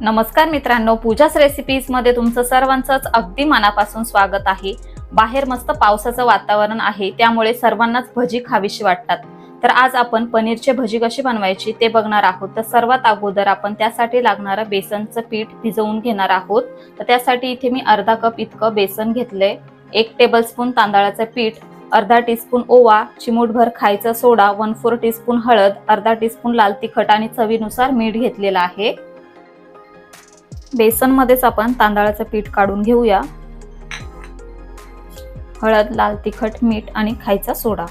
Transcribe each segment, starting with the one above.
नमस्कार मित्रांनो पूजाच रेसिपीजमध्ये तुमचं सर्वांचंच अगदी मनापासून स्वागत आहे. बाहेर मस्त पावसाचं वातावरण आहे त्यामुळे सर्वांनाच भजी खावीशी वाटतात. तर आज आपण पनीरचे भजी कशी बनवायची ते बघणार आहोत. तर सर्वात अगोदर आपण त्यासाठी लागणारं बेसनचं पीठ भिजवून घेणार आहोत. तर त्यासाठी इथे मी अर्धा कप इतकं बेसन घेतलंय. एक टेबलस्पून तांदळाचं पीठ अर्धा टीस्पून ओवा चिमूटभर खायचा सोडा वन फोर टीस्पून हळद अर्धा टीस्पून लाल तिखट आणि चवीनुसार मीठ घेतलेलं आहे. बेसनमध्येच आपण तांदळाचं पीठ काढून घेऊया. हळद लाल तिखट मीठ आणि खायचा सोडा.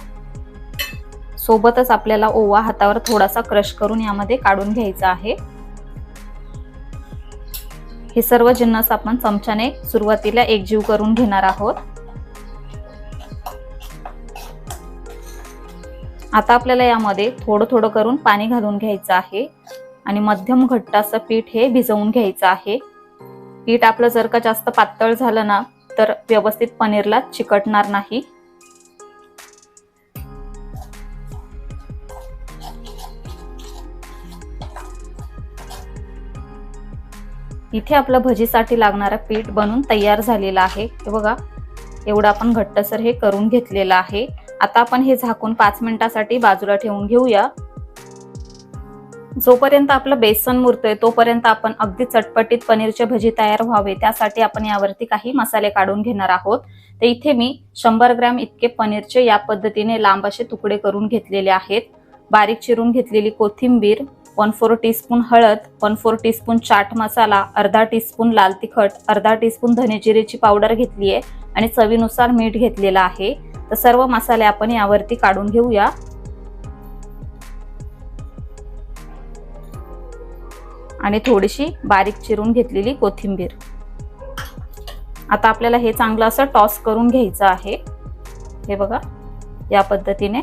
सोबतच आपल्याला ओवा हातावर थोडासा क्रश करून यामध्ये काढून घ्यायचा आहे. हे सर्व जिन्नस आपण चमच्याने सुरुवातीला एकजीव करून घेणार आहोत. आता आपल्याला यामध्ये थोडं थोडं करून पाणी घालून घ्यायचं आहे. आणि मध्यम घट्ट असं पीठ हे भिजवून घ्यायचं आहे. पीठ आपलं जर का जास्त पातळ झालं ना तर व्यवस्थित पनीरला चिकटणार नाही. इथे आपलं भजीसाठी लागणारं पीठ बनून तयार झालेलं आहे. हे बघा एवढं आपण घट्टसर हे करून घेतलेलं आहे. आता आपण हे झाकून पाच मिनिटासाठी बाजूला ठेवून घेऊया. जोपर्यंत आपलं बेसन मुरतोय तोपर्यंत आपण अगदी चटपटीत पनीरचे भजी तयार व्हावे त्यासाठी आपण यावरती काही मसाले काढून घेणार आहोत. तर इथे मी शंभर ग्रॅम इतके पनीरचे या पद्धतीने लांब असे तुकडे करून घेतलेले आहेत. बारीक चिरून घेतलेली कोथिंबीर वन फोर टीस्पून हळद one four teaspoon chaat masala अर्धा टीस्पून लाल तिखट अर्धा टीस्पून धनेजिरेची पावडर घेतली आहे आणि चवीनुसार मीठ घेतलेलं आहे. तर सर्व मसाले आपण यावरती काढून घेऊया. आणि थोडीशी बारीक चिरून घेतलेली कोथिंबीर. आता आपल्याला हे चांगलं असं टॉस करून घ्यायचं आहे. हे बघा या पद्धतीने.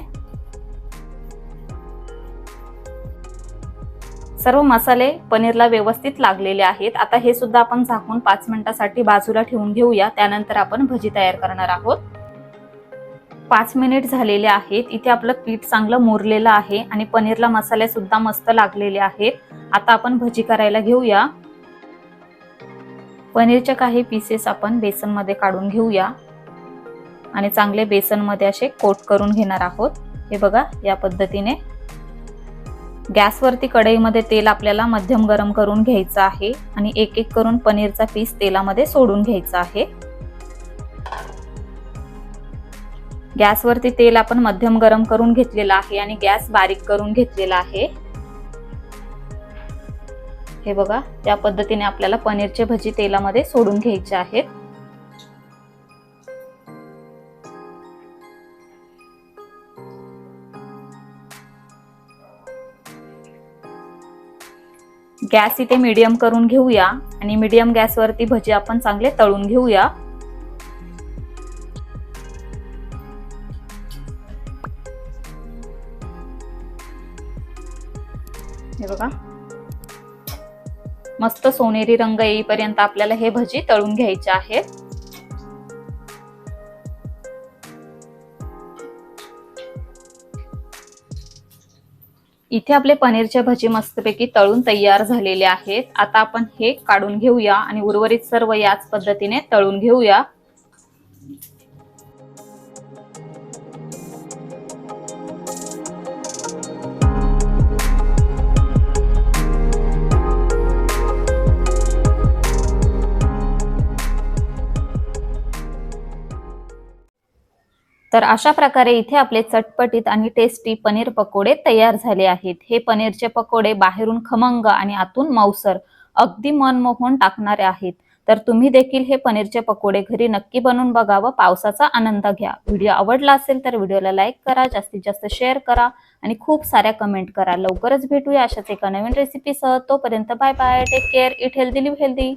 सर्व मसाले पनीरला व्यवस्थित लागलेले आहेत. आता हे सुद्धा आपण झाकून पाच मिनिटासाठी बाजूला ठेवून घेऊया. त्यानंतर आपण भजी तयार करणार आहोत. पाच मिनिट झालेले आहेत. इथे आपलं पीठ चांगलं मुरलेलं आहे आणि पनीरला मसाले सुद्धा मस्त लागलेले आहेत. आता आपण भजी करायला घेऊया. पनीरचे काही पीसेस आपण बेसनमध्ये काढून घेऊया. आणि चांगले बेसनमध्ये असे कोट करून घेणार आहोत. हे बघा या पद्धतीने. गॅसवरती कढईमध्ये तेल आपल्याला मध्यम गरम करून घ्यायचं आहे आणि एक एक करून पनीरचा पीस तेलामध्ये सोडून घ्यायचा आहे. गॅसवरती तेल आपण मध्यम गरम करून घेतलेलं आहे आणि गॅस बारीक करून घेतलेला आहे. हे बघा त्या पद्धतीने आपल्याला पनीरचे भजी तेलामध्ये सोडून घ्यायचे आहेत. गॅस इथे मीडियम करून घेऊया आणि मीडियम गॅसवरती भजी आपण चांगले तळून घेऊया. हे बघा मस्त सोनेरी रंग येईपर्यंत आपल्याला हे भजी तळून घ्यायचे आहेत. इथे आपले पनीरच्या भजी मस्तपैकी तळून तयार झालेले आहेत. आता आपण हे काढून घेऊया आणि उर्वरित सर्व याच पद्धतीने तळून घेऊया. तर अशा प्रकारे इथे आपले चटपटीत आणि टेस्टी पनीर पकोडे तयार झाले आहेत. हे पनीरचे पकोडे बाहेरून खमंग आणि आतून मौसर अगदी मनमोहन टाकणारे आहेत. तर तुम्ही देखील हे पनीरचे पकोडे घरी नक्की बनवून बघा व पावसाचा आनंद घ्या. व्हिडिओ आवडला असेल तर व्हिडिओला लाईक करा जास्तीत जास्त शेअर करा आणि खूप साऱ्या कमेंट करा. लवकरच भेटूया अशाच एका नवीन रेसिपीसह तोपर्यंत bye bye take care eat healthy live healthy